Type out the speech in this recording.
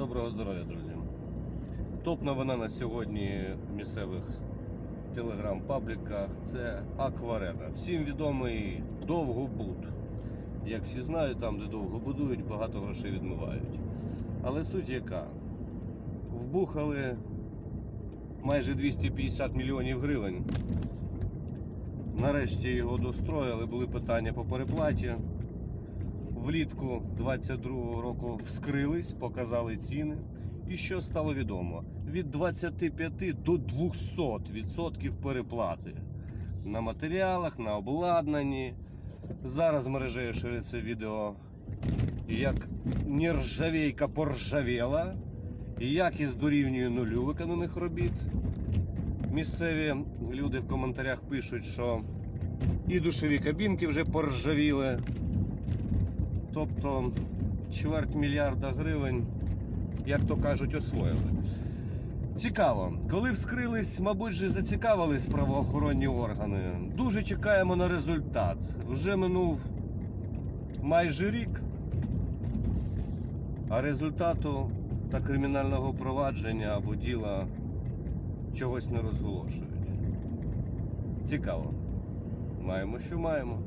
Доброго здоров'я, друзі. Топ новина на сьогодні в місцевих телеграм-пабліках це Акварена. Всім відомий довгобуд. Як всі знають, там, де довго будують, багато грошей відмивають. Але суть яка? Вбухали майже 250 мільйонів гривень. Нарешті його достроїли, були питання по переплаті. Влітку 22-го року вскрились, показали ціни. І що стало відомо? Від 25 до 200 відсотків переплати на матеріалах, на обладнанні. Зараз мережею шириться відео, як нержавейка поржавіла, і якість дорівнює нулю виконаних робіт. Місцеві люди в коментарях пишуть, що і душові кабінки вже поржавіли. Тобто чверть мільярда гривень, як то кажуть, освоїли. Цікаво, коли вскрились, мабуть, же зацікавились правоохоронні органи. Дуже чекаємо на результат. Вже минув майже рік, а результату та кримінального провадження або діла чогось не розголошують. Цікаво. Маємо, що маємо.